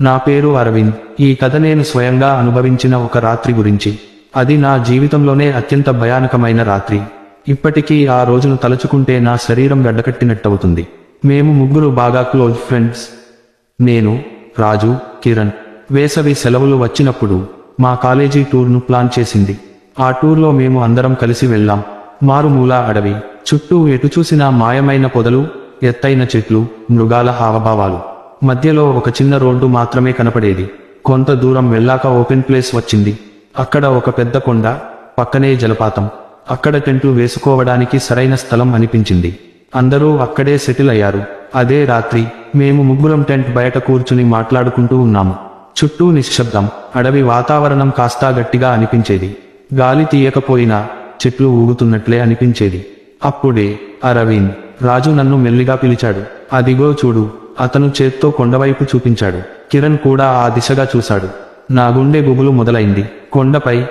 నా పేరు అరవింద్. ఈ కథ నేను స్వయంగా అనుభవించిన ఒక రాత్రి గురించి. అది నా జీవితంలోనే అత్యంత భయానకమైన రాత్రి. ఇప్పటికీ ఆ రోజును తలుచుకుంటే నా శరీరం గడ్డకట్టినట్టవుతుంది. మేము ముగ్గురు బాగా క్లోజ్ ఫ్రెండ్స్. నేను రాజు కిరణ్ వేసవి సెలవులు వచ్చినప్పుడు మా కాలేజీ టూర్ను ప్లాన్ చేసింది. ఆ టూర్లో మేము అందరం కలిసి వెళ్ళాం. మారుమూల అడవి చుట్టూ ఎటు చూసినా మాయమైన పొదలు ఎత్తైన చెట్లు మృగాల హావభావాలు. మధ్యలో ఒక చిన్న రోడ్డు మాత్రమే కనపడేది. కొంత దూరం వెళ్ళాక ఓపెన్ ప్లేస్ వచ్చింది. అక్కడ ఒక పెద్ద కొండ పక్కనే జలపాతం. అక్కడ టెంట్లు వేసుకోవడానికి సరైన స్థలం అనిపించింది. అందరూ అక్కడే సెటిల్ అయ్యారు. అదే రాత్రి మేము ముగ్గురం టెంట్ బయట కూర్చుని మాట్లాడుకుంటూ ఉన్నాము. చుట్టూ నిశ్శబ్దం అడవి వాతావరణం కాస్తా గట్టిగా అనిపించేది. గాలి తీయకపోయినా చెట్లు ఊగుతున్నట్లే అనిపించేది. అప్పుడే అరవింద్ రాజు నన్ను మెల్లిగా పిలిచాడు. అదిగో చూడు అతను చేత్తో కొండవైపు చూపించాడు. కిరణ్ కూడా ఆ దిశగా చూశాడు. నా గుండె గుబులు మొదలైంది. కొండపై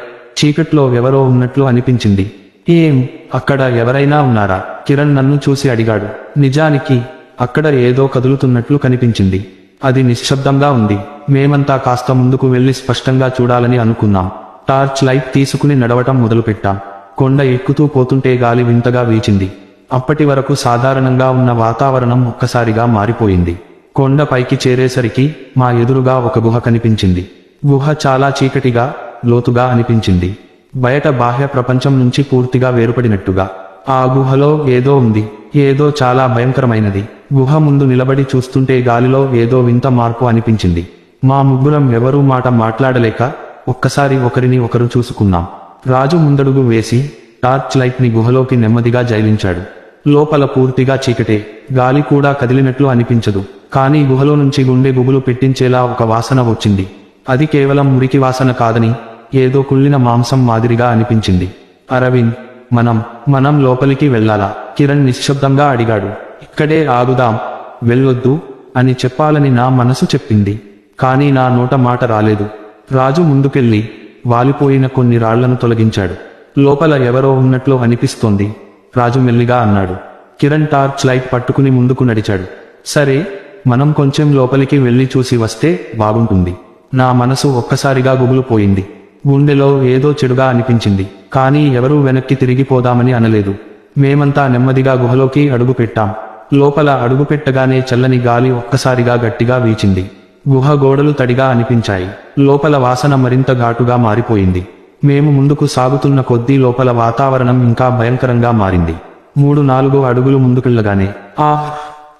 చీకట్లో ఎవరో ఉన్నట్లు అనిపించింది. ఏం? అక్కడ ఎవరైనా ఉన్నారా? కిరణ్ నన్ను చూసి అడిగాడు. నిజానికి అక్కడ ఏదో కదులుతున్నట్లు కనిపించింది. అది నిశ్శబ్దంగా ఉంది. మేమంతా కాస్త ముందుకు వెళ్ళి స్పష్టంగా చూడాలని అనుకున్నాం. టార్చ్ లైట్ తీసుకుని నడవటం మొదలుపెట్టాం. కొండ ఎక్కుతూ పోతుంటే గాలి వింతగా వీచింది. అప్పటి వరకు సాధారణంగా ఉన్న వాతావరణం ఒక్కసారిగా మారిపోయింది. కొండ పైకి చేరేసరికి మా ఎదురుగా ఒక గుహ కనిపించింది. గుహ చాలా చీకటిగా లోతుగా అనిపించింది. బయట బాహ్య ప్రపంచం నుంచి పూర్తిగా వేరుపడినట్టుగా. ఆ గుహలో ఏదో ఉంది ఏదో చాలా భయంకరమైనది. గుహ ముందు నిలబడి చూస్తుంటే గాలిలో ఏదో వింత మార్పు అనిపించింది. మా ముగ్గురం ఎవరూ మాట మాట్లాడలేక ఒక్కసారి ఒకరిని ఒకరు చూసుకున్నాం. రాజు ముందడుగు వేసి టార్చ్ లైట్ని గుహలోకి నెమ్మదిగా జైలించాడు. లోపల పూర్తిగా చీకటే గాలి కూడా కదిలినట్లు అనిపించదు. కానీ గుహలో నుంచి గుండె గుబులు పెట్టించేలా ఒక వాసన వచ్చింది. అది కేవలం మురికి వాసన కాదని ఏదో కుళ్ళిన మాంసం మాదిరిగా అనిపించింది. అరవింద్ మనం మనం లోపలికి వెళ్ళాలా? కిరణ్ నిశ్శబ్దంగా అడిగాడు. ఇక్కడే ఆగుదాం వెళ్ళొద్దు అని చెప్పాలని నా మనసు చెప్పింది. కానీ నా నోట మాట రాలేదు. రాజు ముందుకెళ్ళి వాలిపోయిన కొన్ని రాళ్ళను తొలగించాడు. లోపల ఎవరో ఉన్నట్లు అనిపిస్తోంది. రాజు మెల్లిగా అన్నాడు. కిరణ్ టార్చ్ లైట్ పట్టుకుని ముందుకు నడిచాడు. సరే మనం కొంచెం లోపలికి వెళ్ళి చూసి వస్తే బాగుంటుంది. నా మనసు ఒక్కసారిగా గుబులుపోయింది. గుండెలో ఏదో చెడుగా అనిపించింది. కానీ ఎవరూ వెనక్కి తిరిగిపోదామని అనలేదు. మేమంతా నెమ్మదిగా గుహలోకి అడుగు పెట్టాం. లోపల అడుగు పెట్టగానే చల్లని గాలి ఒక్కసారిగా గట్టిగా వీచింది. గుహ గోడలు తడిగా అనిపించాయి. లోపల వాసన మరింత ఘాటుగా మారిపోయింది. మేము ముందుకు సాగుతున్న కొద్దీ లోపల వాతావరణం ఇంకా భయంకరంగా మారింది. మూడు నాలుగు అడుగులు ముందుకెళ్ళగానే ఆ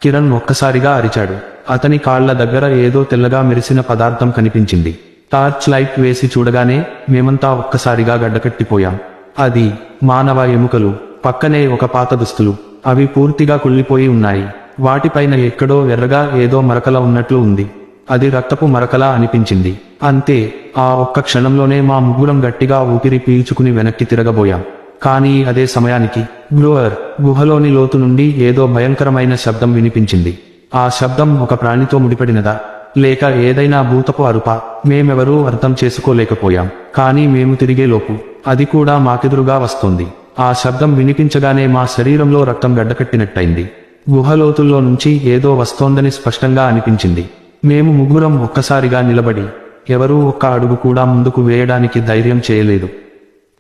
కిరణ్ ఒక్కసారిగా అరిచాడు. అతని కాళ్ళ దగ్గర ఏదో తెల్లగా మెరిసిన పదార్థం కనిపించింది. టార్చ్ లైట్ వేసి చూడగానే మేమంతా ఒక్కసారిగా గడ్డకట్టిపోయాం. అది మానవ ఎముకలు పక్కనే ఒక పాత దుస్తులు. అవి పూర్తిగా కుళ్ళిపోయి ఉన్నాయి. వాటిపైన ఎక్కడో ఎర్రగా ఏదో మరకల ఉన్నట్లు ఉంది. అది రక్తపు మరకలా అనిపించింది. అంతే ఆ ఒక్క క్షణంలోనే మా ముగ్గురం గట్టిగా ఊపిరి పీల్చుకుని వెనక్కి తిరగబోయాం. కానీ అదే సమయానికి గ్లోవర్ గుహలోని లోతు నుండి ఏదో భయంకరమైన శబ్దం వినిపించింది. ఆ శబ్దం ఒక ప్రాణితో ముడిపడినదా? లేక ఏదైనా భూతపు అరుప? మేమెవరూ అర్థం చేసుకోలేకపోయాం. కానీ మేము తిరిగేలోపు అది కూడా మాకెదురుగా వస్తోంది. ఆ శబ్దం వినిపించగానే మా శరీరంలో రక్తం గడ్డకట్టినట్టయింది. గుహలోతుల్లో నుంచి ఏదో వస్తోందని స్పష్టంగా అనిపించింది. మేము ముగ్గురం ఒక్కసారిగా నిలబడి ఎవరూ ఒక్క అడుగు కూడా ముందుకు వేయడానికి ధైర్యం చేయలేదు.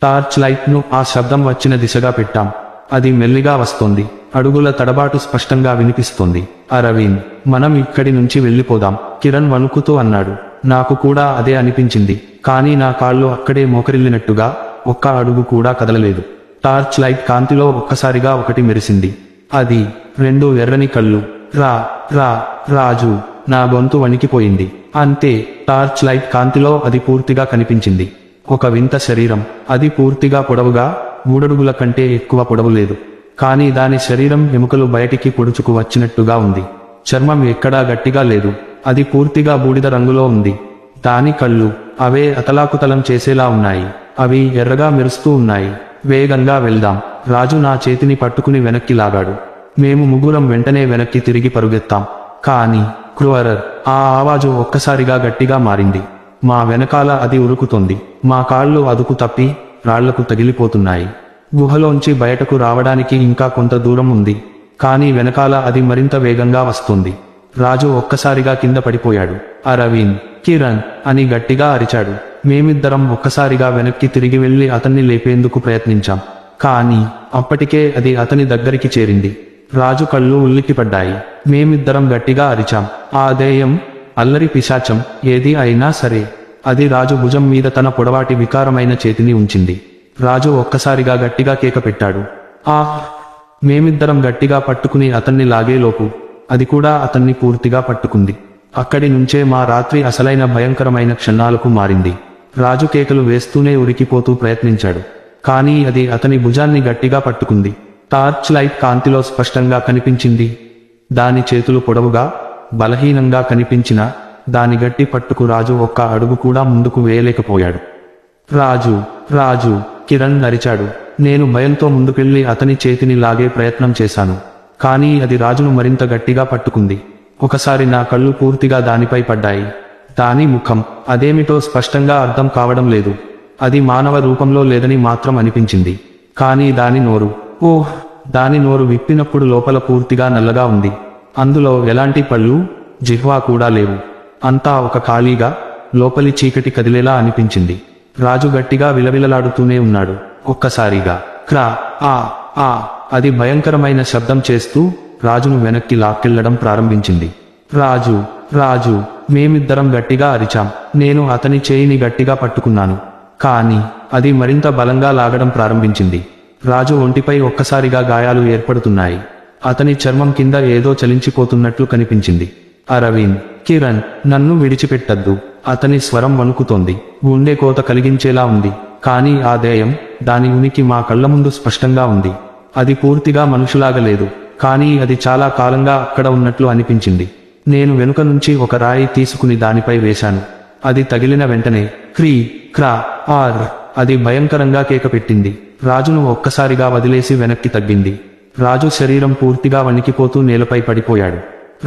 టార్చ్ లైట్ను ఆ శబ్దం వచ్చిన దిశగా పెట్టాం. అది మెల్లిగా వస్తోంది. అడుగుల తడబాటు స్పష్టంగా వినిపిస్తోంది. అరవింద్ మనం ఇక్కడి నుంచి వెళ్ళిపోదాం. కిరణ్ వణుకుతూ అన్నాడు. నాకు కూడా అదే అనిపించింది. కానీ నా కాళ్ళు అక్కడే మోకరిల్లినట్టుగా ఒక్క అడుగు కూడా కదలలేదు. టార్చ్ లైట్ కాంతిలో ఒక్కసారిగా ఒకటి మెరిసింది. అది రెండు ఎర్రని కళ్ళు. రా రా రాజు. నా గొంతు వణికిపోయింది. అంతే టార్చ్ లైట్ కాంతిలో అది పూర్తిగా కనిపించింది. ఒక వింత శరీరం. అది పూర్తిగా పొడవుగా మూడడుగుల కంటే ఎక్కువ పొడవు లేదు. కానీ దాని శరీరం ఎముకలు బయటికి పొడుచుకు వచ్చినట్టుగా ఉంది. చర్మం ఎక్కడా గట్టిగా లేదు. అది పూర్తిగా బూడిద రంగులో ఉంది. దాని కళ్ళు అవే అతలాకుతలం చేసేలా ఉన్నాయి. అవి ఎర్రగా మెరుస్తూ ఉన్నాయి. వేగంగా వెళ్దాం. రాజు నా చేతిని పట్టుకుని వెనక్కి లాగాడు. మేము ముగ్గురం వెంటనే వెనక్కి తిరిగి పరుగెత్తాం. కానీ క్రూవరర్ ఆ ఆవాజు ఒక్కసారిగా గట్టిగా మారింది. మా వెనకాల అది ఉరుకుతోంది. మా కాళ్ళు అదుపు తప్పి రాళ్ళకు తగిలిపోతున్నాయి. గుహలోంచి బయటకు రావడానికి ఇంకా కొంత దూరం ఉంది. కానీ వెనకాల అది మరింత వేగంగా వస్తుంది. రాజు ఒక్కసారిగా కింద పడిపోయాడు. అరవింద్ కిరణ్ అని గట్టిగా అరిచాడు. మేమిద్దరం ఒక్కసారిగా వెనక్కి తిరిగి వెళ్ళి అతన్ని లేపేందుకు ప్రయత్నించాం. కానీ అప్పటికే అది అతని దగ్గరికి చేరింది. రాజు కళ్ళు ఉల్లికిపడ్డాయి మేమిద్దరం గట్టిగా అరిచాం. ఆ దేయం అల్లరి పిశాచం ఏది అయినా సరే అది రాజు భుజం మీద తన పొడవాటి వికారమైన చేతిని ఉంచింది. రాజు ఒక్కసారిగా గట్టిగా కేక పెట్టాడు. ఆ మేమిద్దరం గట్టిగా పట్టుకుని అతన్ని లాగేలోపు అది కూడా అతన్ని పూర్తిగా పట్టుకుంది. అక్కడి నుంచే మా రాత్రి అసలైన భయంకరమైన క్షణాలకు మారింది. రాజు కేకలు వేస్తూనే ఉరికిపోతూ ప్రయత్నించాడు. కానీ అది అతని భుజాన్ని గట్టిగా పట్టుకుంది. టార్చ్ లైట్ కాంతిలో స్పష్టంగా కనిపించింది. దాని చేతులు పొడవుగా బలహీనంగా కనిపించిన దాని గట్టి పట్టుకు రాజు ఒక్క అడుగు కూడా ముందుకు వేయలేకపోయాడు. రాజు రాజు కిరణ్ నరిచాడు నేను భయంతో ముందుకెళ్ళి అతని చేతిని లాగే ప్రయత్నం చేశాను. కానీ అది రాజును మరింత గట్టిగా పట్టుకుంది. ఒకసారి నా కళ్ళు పూర్తిగా దానిపై పడ్డాయి. దాని ముఖం అదేమిటో స్పష్టంగా అర్థం కావడం లేదు. అది మానవ రూపంలో లేదని మాత్రం అనిపించింది. కానీ దాని నోరు ఓహ్ దాని నోరు విప్పినప్పుడు లోపల పూర్తిగా నల్లగా ఉంది? అందులో ఎలాంటి పళ్ళు? జిహ్వా కూడా లేవు. అంతా ఒక ఖాళీగా లోపలి చీకటి కదిలేలా అనిపించింది. రాజు గట్టిగా విలవిలలాడుతూనే ఉన్నాడు. ఒక్కసారిగా క్రా ఆ ఆ అది భయంకరమైన శబ్దం చేస్తూ రాజును వెనక్కి లాక్కెళ్ళడం ప్రారంభించింది. రాజు రాజు మేమిద్దరం గట్టిగా అరిచాం. నేను అతని చేయిని గట్టిగా పట్టుకున్నాను. కానీ అది మరింత బలంగా లాగడం ప్రారంభించింది. రాజు ఒంటిపై ఒక్కసారిగా గాయాలు ఏర్పడుతున్నాయి. అతని చర్మం కింద ఏదో చలించిపోతున్నట్లు కనిపించింది. అరవింద్ కిరణ్ నన్ను విడిచిపెట్టద్దు. అతని స్వరం వణుకుతోంది. గుండె కోత కలిగించేలా ఉంది. కానీ ఆ దేయం దాని ఉనికి మా కళ్ళ ముందు స్పష్టంగా ఉంది. అది పూర్తిగా మనుషులాగలేదు. కానీ అది చాలా కాలంగా అక్కడ ఉన్నట్లు అనిపించింది. నేను వెనుక నుంచి ఒక రాయి తీసుకుని దానిపై వేశాను. అది తగిలిన వెంటనే క్రీ క్రా ఆర్ అది భయంకరంగా కేక పెట్టింది రాజును ఒక్కసారిగా వదిలేసి వెనక్కి తగ్గింది. రాజు శరీరం పూర్తిగా వణికిపోతూ నేలపై పడిపోయాడు.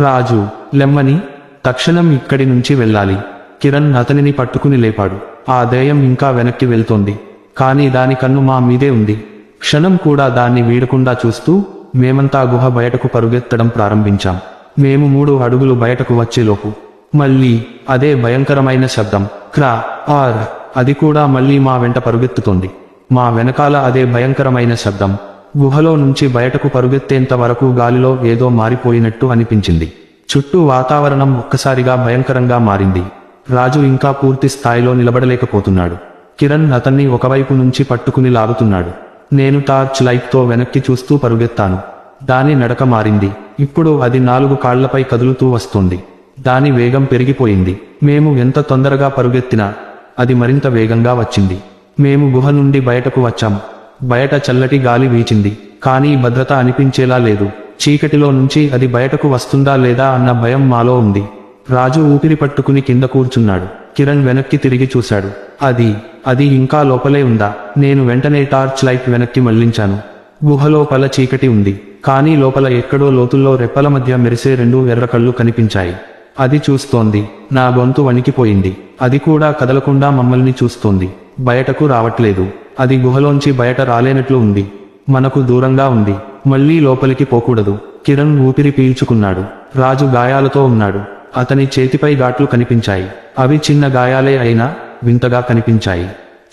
రాజు లెమ్మని తక్షణం ఇక్కడి నుంచి వెళ్ళాలి. కిరణ్ అతనిని పట్టుకుని లేపాడు. ఆ దయం ఇంకా వెనక్కి వెళ్తోంది. కానీ దాని కన్ను మా మీదే ఉంది. క్షణం కూడా దాన్ని వీడకుండా చూస్తూ మేమంతా గుహ బయటకు పరుగెత్తడం ప్రారంభించాం. మేము మూడు అడుగులు బయటకు వచ్చేలోపు. మళ్ళీ అదే భయంకరమైన శబ్దం. క్రా ఆర్ అది కూడా మళ్ళీ మా వెంట పరుగెత్తుతోంది. మా వెనకాల అదే భయంకరమైన శబ్దం. గుహలో నుంచి బయటకు పరుగెత్తేంత వరకు గాలిలో ఏదో మారిపోయినట్టు అనిపించింది. చుట్టూ వాతావరణం ఒక్కసారిగా భయంకరంగా మారింది. రాజు ఇంకా పూర్తి స్థాయిలో నిలబడలేకపోతున్నాడు. కిరణ్ అతన్ని ఒకవైపు నుంచి పట్టుకుని లాగుతున్నాడు. నేను టార్చ్ లైట్తో వెనక్కి చూస్తూ పరుగెత్తాను. దాని నడక మారింది. ఇప్పుడు అది నాలుగు కాళ్ళపై కదులుతూ వస్తోంది. దాని వేగం పెరిగిపోయింది. మేము ఎంత తొందరగా పరుగెత్తినా అది మరింత వేగంగా వచ్చింది. మేము గుహ నుండి బయటకు వచ్చాం. బయట చల్లటి గాలి వీచింది. కానీ భద్రత అనిపించేలా లేదు. చీకటిలో నుంచి అది బయటకు వస్తుందా లేదా అన్న భయం మాలో ఉంది. రాజు ఊపిరి పట్టుకుని కింద కూర్చున్నాడు. కిరణ్ వెనక్కి తిరిగి చూశాడు. అది అది ఇంకా లోపలే ఉందా? నేను వెంటనే టార్చ్ లైట్ వెనక్కి మళ్ళించాను గుహలోపల చీకటి ఉంది. కానీ లోపల ఎక్కడో లోతుల్లో రెప్పల మధ్య మెరిసే రెండు ఎర్ర కళ్ళు కనిపించాయి. అది చూస్తోంది. నా గొంతు వణికిపోయింది. అది కూడా కదలకుండా మమ్మల్ని చూస్తోంది. బయటకు రావట్లేదు. అది గుహలోంచి బయట రాలేనట్లు ఉంది. మనకు దూరంగా ఉంది. మళ్ళీ లోపలికి పోకూడదు. కిరణ్ ఊపిరి పీల్చుకున్నాడు. రాజు గాయాలతో ఉన్నాడు. అతని చేతిపై ఘాట్లు కనిపించాయి. అవి చిన్న గాయాలే అయినా వింతగా కనిపించాయి.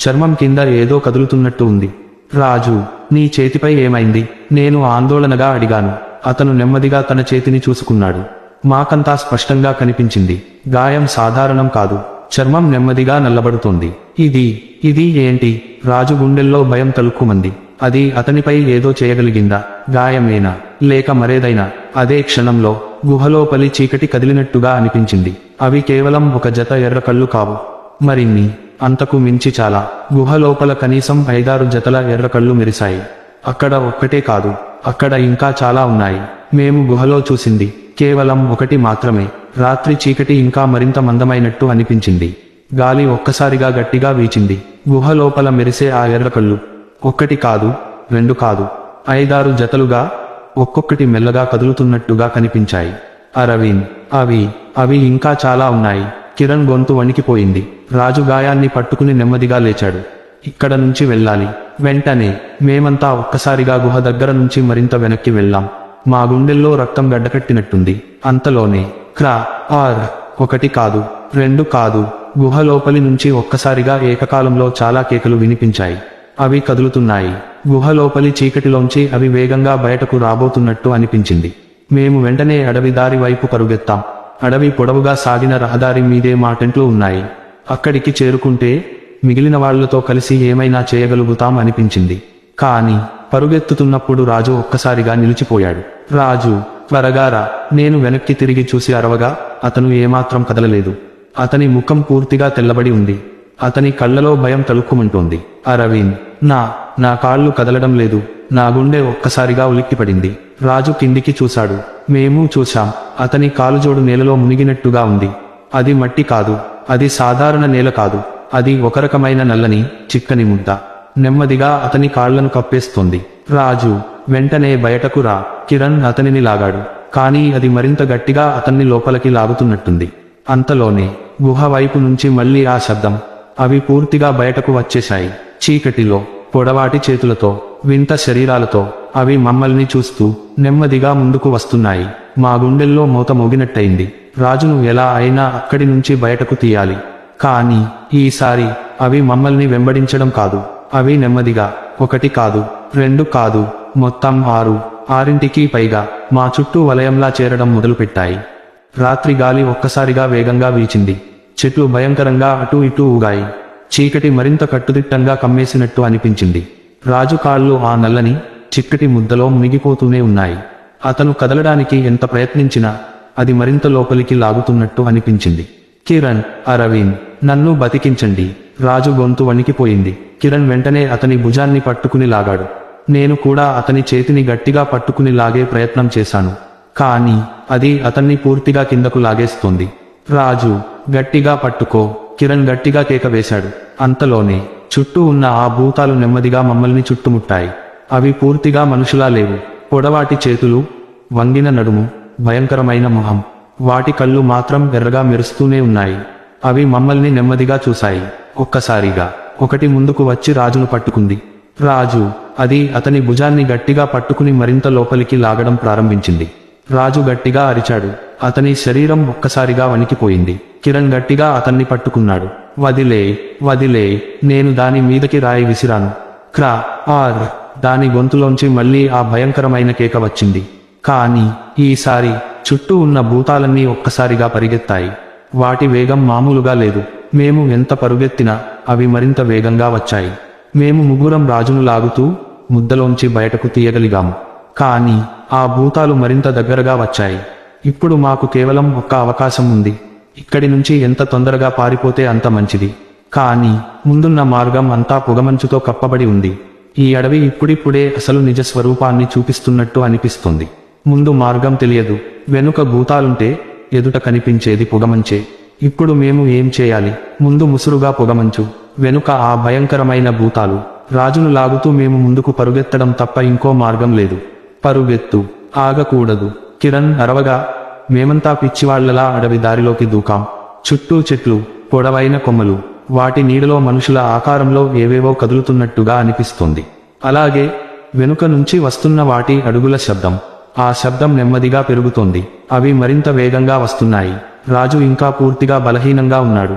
చర్మం కింద ఏదో కదులుతున్నట్టు ఉంది. రాజు నీ చేతిపై ఏమైంది? నేను ఆందోళనగా అడిగాను. అతను నెమ్మదిగా తన చేతిని చూసుకున్నాడు. మాకంతా స్పష్టంగా కనిపించింది. గాయం సాధారణం కాదు. చర్మం నెమ్మదిగా నల్లబడుతుంది. ఇది ఇది ఏంటి? రాజు గుండెల్లో భయం తలుక్కుమంది. అది అతనిపై ఏదో చేయగలిగిందా? గాయమేనా? లేక మరేదైనా? అదే క్షణంలో గుహలోపలి చీకటి కదిలినట్టుగా అనిపించింది. అవి కేవలం ఒక జత ఎర్ర కళ్ళు కావు. మరిన్ని అంతకు మించి చాలా. గుహలోపల కనీసం ఐదారు జతల ఎర్ర కళ్ళు మెరిశాయి. అక్కడ ఒక్కటే కాదు. అక్కడ ఇంకా చాలా ఉన్నాయి. మేము గుహలో చూసింది. కేవలం ఒకటి మాత్రమే. రాత్రి చీకటి ఇంకా మరింత మందమైనట్టు అనిపించింది. గాలి ఒక్కసారిగా గట్టిగా వీచింది. గుహ లోపల మెరిసే ఆ ఎర్ర కళ్ళు. ఒక్కటి కాదు రెండు కాదు. ఐదారు జతలుగా ఒక్కొక్కటి మెల్లగా కదులుతున్నట్టుగా కనిపించాయి. అరవింద్ అవి అవి ఇంకా చాలా ఉన్నాయి. కిరణ్ గొంతు వణికిపోయింది. రాజు గాయాన్ని పట్టుకుని నెమ్మదిగా లేచాడు. ఇక్కడ నుంచి వెళ్ళాలి. వెంటనే మేమంతా ఒక్కసారిగా గుహ దగ్గర నుంచి మరింత వెనక్కి వెళ్ళాం. మా గుండెల్లో రక్తం గడ్డకట్టినట్టుంది. అంతలోనే క్రా ఆర్ ఒకటి కాదు రెండు కాదు. గుహ లోపలి నుంచి ఒక్కసారిగా ఏకకాలంలో చాలా కేకలు వినిపించాయి. అవి కదులుతున్నాయి. గుహ లోపలి చీకటిలోంచి అవి వేగంగా బయటకు రాబోతున్నట్టు అనిపించింది. మేము వెంటనే అడవి దారి వైపు పరుగెత్తాం. అడవి పొడవుగా సాగిన రహదారి మీదే మా టెంట్లు ఉన్నాయి. అక్కడికి చేరుకుంటే మిగిలిన వాళ్ళతో కలిసి ఏమైనా చేయగలుగుతాం అనిపించింది. కానీ పరుగెత్తుతున్నప్పుడు రాజు ఒక్కసారిగా నిలిచిపోయాడు. రాజు త్వరగా రా నేను వెనక్కి తిరిగి చూసి అరవగా అతను ఏమాత్రం కదలలేదు. అతని ముఖం పూర్తిగా తెల్లబడి ఉంది. అతని కళ్ళలో భయం తలుక్కుమంటోంది అరవింద్ నా నా కాళ్ళు కదలడం లేదు. నా గుండె ఒక్కసారిగా ఉలిక్కిపడింది. రాజు కిందికి చూశాడు. మేము చూశాం. అతని కాలుజోడు నేలలో మునిగినట్టుగా ఉంది. అది మట్టి కాదు. అది సాధారణ నేల కాదు. అది ఒక రకమైన నల్లని చిక్కని ముద్ద. నెమ్మదిగా అతని కాళ్ళను కప్పేస్తోంది. రాజు వెంటనే బయటకు రా. కిరణ్ అతనిని లాగాడు. కానీ అది మరింత గట్టిగా అతన్ని లోపలికి లాగుతున్నట్టుంది. అంతలోనే గుహ వైపు నుంచి మళ్ళీ ఆ శబ్దం. అవి పూర్తిగా బయటకు వచ్చేశాయి. చీకటిలో పొడవాటి చేతులతో వింత శరీరాలతో అవి మమ్మల్ని చూస్తూ నెమ్మదిగా ముందుకు వస్తున్నాయి. మా గుండెల్లో మూత మోగినట్టయింది. రాజును ఎలా అయినా అక్కడి నుంచి బయటకు తీయాలి. కానీ ఈసారి అవి మమ్మల్ని వెంబడించడం కాదు. అవి నెమ్మదిగా ఒకటి కాదు రెండు కాదు మొత్తం ఆరు ఆరింటికి పైగా మా చుట్టూ వలయంలా చేరడం మొదలుపెట్టాయి. రాత్రి గాలి ఒక్కసారిగా వేగంగా వీచింది. చెట్లు భయంకరంగా అటూ ఇటూ ఊగాయి. చీకటి మరింత కట్టుదిట్టంగా కమ్మేసినట్టు అనిపించింది. రాజు కాళ్ళు ఆ నల్లని చిక్కటి ముద్దలో మునిగిపోతూనే ఉన్నాయి. అతను కదలడానికి ఎంత ప్రయత్నించినా అది మరింత లోపలికి లాగుతున్నట్టు అనిపించింది. కిరణ్ అరవింద్ నన్ను బతికించండి. రాజు గొంతు వణికిపోయింది. కిరణ్ వెంటనే అతని భుజాన్ని పట్టుకుని లాగాడు. నేను కూడా అతని చేతిని గట్టిగా పట్టుకుని లాగే ప్రయత్నం చేశాను. కానీ అది అతన్ని పూర్తిగా కిందకు లాగేస్తుంది. రాజు గట్టిగా పట్టుకో. కిరణ్ గట్టిగా కేక వేశాడు. అంతలోనే చుట్టూ ఉన్న ఆ భూతాలు నెమ్మదిగా మమ్మల్ని చుట్టుముట్టాయి. అవి పూర్తిగా మనుషులా లేవు. పొడవాటి చేతులు వంగిన నడుము భయంకరమైన మొహం. వాటి కళ్ళు మాత్రం ఎర్రగా మెరుస్తూనే ఉన్నాయి. అవి మమ్మల్ని నెమ్మదిగా చూశాయి. ఒక్కసారిగా ఒకటి ముందుకు వచ్చి రాజును పట్టుకుంది. రాజు అది అతని భుజాన్ని గట్టిగా పట్టుకుని మరింత లోపలికి లాగడం ప్రారంభించింది. రాజు గట్టిగా అరిచాడు. అతని శరీరం ఒక్కసారిగా వణికిపోయింది. కిరణ్ గట్టిగా అతన్ని పట్టుకున్నాడు. వదిలే వదిలే నేను దాని మీదకి రాయి విసిరాను. క్రా ఆర్ దాని గొంతులోంచి మళ్ళీ ఆ భయంకరమైన కేక వచ్చింది. కానీ ఈసారి చుట్టూ ఉన్న భూతాలన్నీ ఒక్కసారిగా పరిగెత్తాయి. వాటి వేగం మామూలుగా లేదు. మేము ఎంత పరుగెత్తినా అవి మరింత వేగంగా వచ్చాయి. మేము ముగ్గురం రాజును లాగుతూ ముద్దలోంచి బయటకు తీయగలిగాము. కానీ ఆ భూతాలు మరింత దగ్గరగా వచ్చాయి. ఇప్పుడు మాకు కేవలం ఒక్క అవకాశం ఉంది. ఇక్కడి నుంచి ఎంత తొందరగా పారిపోతే అంత మంచిది. కానీ ముందున్న మార్గం అంతా పొగమంచుతో కప్పబడి ఉంది. ఈ అడవి ఇప్పుడిప్పుడే అసలు నిజ స్వరూపాన్ని చూపిస్తున్నట్టు అనిపిస్తుంది. ముందు మార్గం తెలియదు. వెనుక భూతాలుంటే ఎదుట కనిపించేది పొగమంచే. ఇప్పుడు మేము ఏం చేయాలి? ముందు ముసురుగా పొగమంచు. వెనుక ఆ భయంకరమైన భూతాలు. రాజును లాగుతూ మేము ముందుకు పరుగెత్తడం తప్ప ఇంకో మార్గం లేదు. పరుగెత్తు. ఆగకూడదు. కిరణ్ అరవగా మేమంతా పిచ్చివాళ్ళలా అడవి దారిలోకి దూకాం. చుట్టూ చెట్లు పొడవైన కొమ్మలు. వాటి నీడలో మనుషుల ఆకారంలో ఏవేవో కదులుతున్నట్టుగా అనిపిస్తుంది. అలాగే వెనుక నుంచి వస్తున్న వాటి అడుగుల శబ్దం. ఆ శబ్దం నెమ్మదిగా పెరుగుతోంది. అవి మరింత వేగంగా వస్తున్నాయి. రాజు ఇంకా పూర్తిగా బలహీనంగా ఉన్నాడు.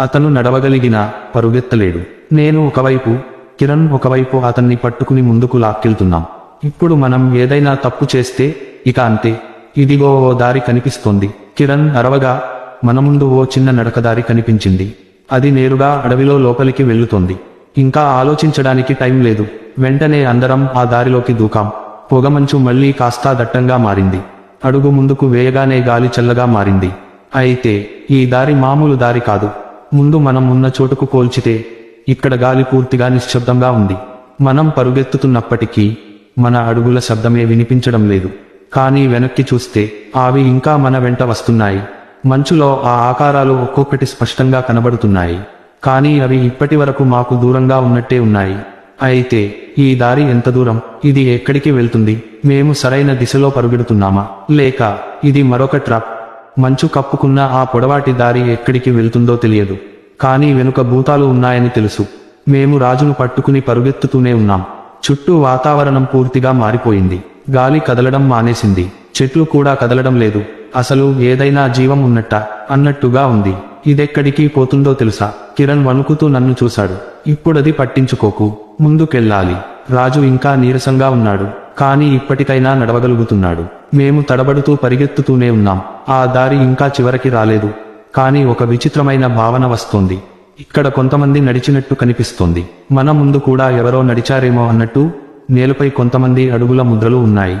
అతను నడవగలిగినా పరుగెత్తలేడు. నేను ఒకవైపు కిరణ్ ఒకవైపు అతన్ని పట్టుకుని ముందుకు లాక్కెళ్తున్నాం. ఇప్పుడు మనం ఏదైనా తప్పు చేస్తే ఇక అంతే. ఇదిగో ఓ దారి కనిపిస్తోంది. కిరణ్ అరవగా మన ముందు ఓ చిన్న నడకదారి కనిపించింది. అది నేరుగా అడవిలో లోపలికి వెళ్ళుతోంది. ఇంకా ఆలోచించడానికి టైం లేదు. వెంటనే అందరం ఆ దారిలోకి దూకాం. పొగమంచు మళ్ళీ కాస్తా దట్టంగా మారింది. అడుగు ముందుకు వేయగానే గాలి చల్లగా మారింది. అయితే ఈ దారి మామూలు దారి కాదు. ముందు మనం ఉన్న చోటుకు పోల్చితే ఇక్కడ గాలి పూర్తిగా నిశ్శబ్దంగా ఉంది. మనం పరుగెత్తుతున్నప్పటికీ మన అడుగుల శబ్దమే వినిపించడం లేదు. కానీ వెనక్కి చూస్తే అవి ఇంకా మన వెంట వస్తున్నాయి. మంచులో ఆ ఆకారాలు ఒక్కొక్కటి స్పష్టంగా కనబడుతున్నాయి. కానీ అవి ఇప్పటి వరకు మాకు దూరంగా ఉన్నట్టే ఉన్నాయి. అయితే ఈ దారి ఎంత దూరం? ఇది ఎక్కడికి వెళ్తుంది? మేము సరైన దిశలో పరుగెడుతున్నామా? లేక ఇది మరొక ట్రాప్? మంచు కప్పుకున్న ఆ పొడవాటి దారి ఎక్కడికి వెళ్తుందో తెలియదు. కానీ వెనుక భూతాలు ఉన్నాయని తెలుసు. మేము రాజును పట్టుకుని పరుగెత్తుతూనే ఉన్నాం. చుట్టూ వాతావరణం పూర్తిగా మారిపోయింది. గాలి కదలడం మానేసింది. చెట్లు కూడా కదలడం లేదు. అసలు ఏదైనా జీవం ఉన్నట్ట అన్నట్టుగా ఉంది. ఇదెక్కడికి పోతుందో తెలుసా? కిరణ్ వణుకుతూ నన్ను చూశాడు. ఇప్పుడది పట్టించుకోకు. ముందుకెళ్ళాలి. రాజు ఇంకా నీరసంగా ఉన్నాడు. కానీ ఇప్పటికైనా నడవగలుగుతున్నాడు. మేము తడబడుతూ పరిగెత్తుతూనే ఉన్నాం. ఆ దారి ఇంకా చివరికి రాలేదు. కానీ ఒక విచిత్రమైన భావన వస్తోంది. ఇక్కడ కొంతమంది నడిచినట్టు కనిపిస్తోంది. మన ముందు కూడా ఎవరో నడిచారేమో అన్నట్టు నేలపై కొంతమంది అడుగుల ముద్రలు ఉన్నాయి.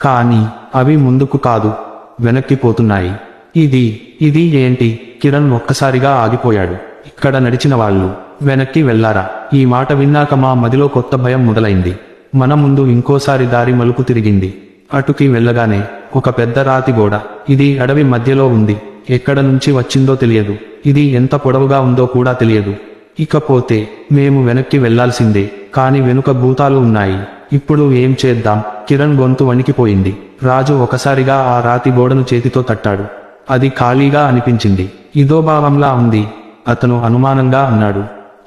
కానీ అవి ముందుకు కాదు వెనక్కి పోతున్నాయి. ఇది ఇది ఏంటి? కిరణ్ ఒక్కసారిగా ఆగిపోయాడు. ఇక్కడ నడిచిన వాళ్ళు వెనక్కి వెళ్ళారా? ఈ మాట విన్నాక మా మదిలో కొత్త భయం మొదలైంది. మన ముందు ఇంకోసారి దారి మలుపు తిరిగింది. అటుకి వెళ్ళగానే ఒక పెద్ద రాతి గోడ. ఇది అడవి మధ్యలో ఉంది. ఎక్కడ నుంచి వచ్చిందో తెలియదు. ఇది ఎంత పొడవుగా ఉందో కూడా తెలియదు. ఇకపోతే మేము వెనక్కి వెళ్ళాల్సిందే కాని వెనుక భూతాలు ఉన్నాయి. ఇప్పుడు ఏం చేద్దాం? కిరణ్ గొంతు వణికిపోయింది. రాజు ఒకసారిగా ఆ రాతి గోడను చేతితో తట్టాడు. అది ఖాళీగా అనిపించింది. ఇదో భావంలా ఉంది. అతను అనుమానంగా అన్నాడు.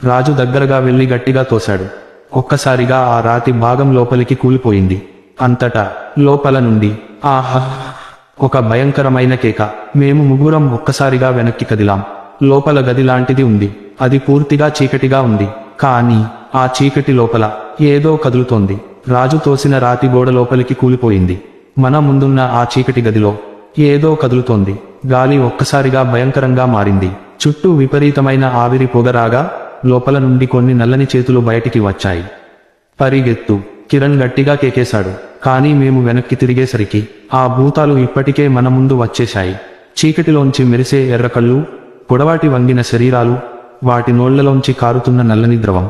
రాజు దగ్గరగా వెళ్ళి గట్టిగా తోశాడు. ఒక్కసారిగా ఆ రాతి భాగం లోపలికి కూలిపోయింది. అంతటా లోపల నుండి ఆహా! ఒక భయంకరమైన కేక. మేము ముగ్గురం ఒక్కసారిగా వెనక్కి కదిలాం. లోపల గది లాంటిది ఉంది. అది పూర్తిగా చీకటిగా ఉంది. కానీ ఆ చీకటి లోపల ఏదో కదులుతోంది. రాజు తోసిన రాతి గోడ లోపలికి కూలిపోయింది. మన ముందున్న ఆ చీకటి గదిలో ఏదో కదులుతోంది. గాలి ఒక్కసారిగా భయంకరంగా మారింది. చుట్టూ విపరీతమైన ఆవిరి పొగరాగా లోపల నుండి కొన్ని నల్లని చేతులు బయటికి వచ్చాయి. పరిగెత్తు. కిరణ్ గట్టిగా కేకేశాడు. కానీ మేము వెనక్కి తిరిగేసరికి ఆ భూతాలు ఇప్పటికే మన ముందు వచ్చేశాయి. చీకటిలోంచి మెరిసే ఎర్రకళ్ళు పొడవాటి వంగిన శరీరాలు వాటి నోళ్ళలోంచి కారుతున్న నల్లని ద్రవం.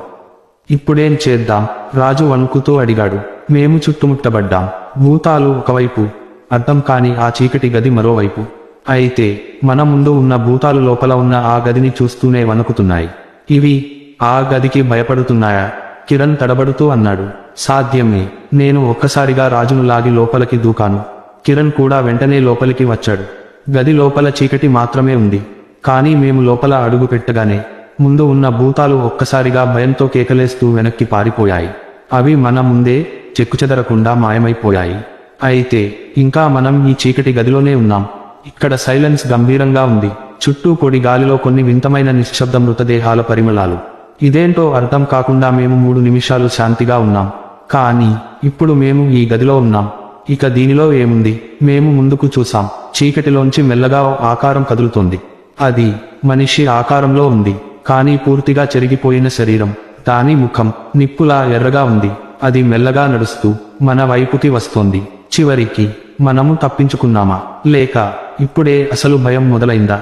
ఇప్పుడేం చేద్దాం? రాజు వణుకుతూ అడిగాడు. మేము చుట్టుముట్టబడ్డాం. భూతాలు ఒకవైపు అర్థం కాని ఆ చీకటి గది మరోవైపు. అయితే మన ముందు ఉన్న భూతాలు లోపల ఉన్న ఆ గదిని చూస్తూనే వణుకుతున్నాయి. ఇవి ఆ గదికి భయపడుతున్నాయా? కిరణ్ తడబడుతూ అన్నాడు. సాధ్యమే నేను ఒక్కసారిగా రాజును లాగి లోపలికి దూకాను. కిరణ్ కూడా వెంటనే లోపలికి వచ్చాడు. గది లోపల చీకటి మాత్రమే ఉంది. కానీ మేము లోపల అడుగు పెట్టగానే ముందు ఉన్న భూతాలు ఒక్కసారిగా భయంతో కేకలేస్తూ వెనక్కి పారిపోయాయి. అవి మన ముందే చెక్కుచెదరకుండా మాయమైపోయాయి. అయితే ఇంకా మనం ఈ చీకటి గదిలోనే ఉన్నాం. ఇక్కడ సైలెన్స్ గంభీరంగా ఉంది. చుట్టూ పొడి గాలిలో కొన్ని వింతమైన నిశ్శబ్ద మృతదేహాల పరిమళాలు. ఇదేంటో అర్థం కాకుండా మేము మూడు నిమిషాలు శాంతిగా ఉన్నాం. కానీ ఇప్పుడు మేము ఈ గదిలో ఉన్నాం. ఇక దీనిలో ఏముంది? మేము ముందుకు చూసాం చీకటిలోంచి మెల్లగా ఆకారం కదులుతోంది. అది మనిషి ఆకారంలో ఉంది. కానీ పూర్తిగా చెరిగిపోయిన శరీరం. దాని ముఖం నిప్పులా ఎర్రగా ఉంది. అది మెల్లగా నడుస్తూ మన వైపుకి వస్తోంది. చివరికి మనము తప్పించుకున్నామా? లేక ఇప్పుడే అసలు భయం మొదలైందా?